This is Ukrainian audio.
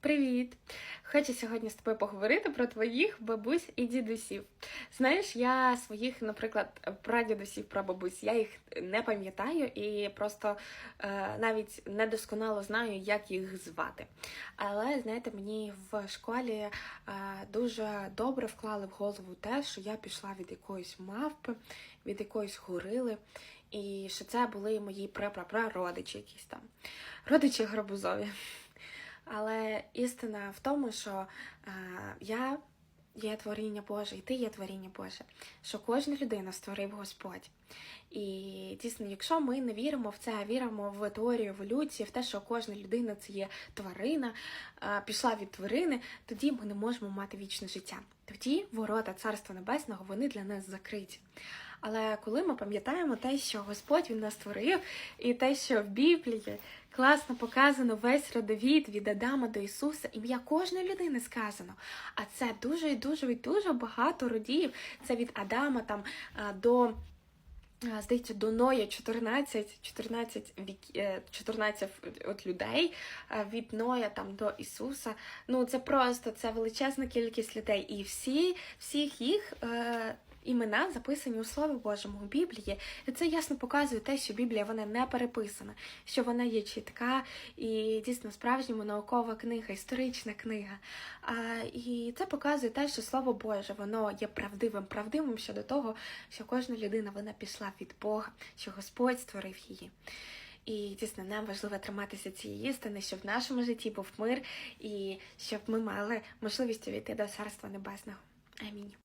Привіт! Хочу сьогодні з тобою поговорити про твоїх бабусь і дідусів. Знаєш, я своїх, наприклад, прадідусів, прабабусь, я їх не пам'ятаю і просто е, навіть недосконало знаю, як їх звати. Але знаєте, мені в школі е, дуже добре вклали в голову те, що я пішла від якоїсь мавпи, від якоїсь горили, і що це були мої прапрапрародичі якісь там. Родичі гробузові. Але істина в тому, що е, я є творіння Боже, і ти є творіння Боже, що кожна людина створив Господь. І дійсно, якщо ми не віримо в це, а віримо в теорію еволюції, в те, що кожна людина це є тварина, е, пішла від тварини, тоді ми не можемо мати вічне життя. Тоді ворота Царства Небесного вони для нас закриті. Але коли ми пам'ятаємо те, що Господь він нас створив, і те, що в Біблії класно показано весь родовід від Адама до Ісуса, ім'я кожної людини сказано. А це дуже і дуже і дуже багато родів. Це від Адама там до. Здається, до Ноя 14, 14, вік, е, 14 от людей, від Ноя там до Ісуса. Ну це просто це величезна кількість людей. І всі, всіх їх е, імена записані у Слові Божому у Біблії. І це ясно показує те, що Біблія вона не переписана, що вона є чітка і дійсно справжньому наукова книга, історична книга. А, і це показує те, що Слово Боже, воно є правдивим, правдивим щодо того, що кожна людина вона пішла від Бога, що Господь створив її. І дійсно нам важливо триматися цієї істини, щоб в нашому житті був мир і щоб ми мали можливість увійти до Царства Небесного. Амінь.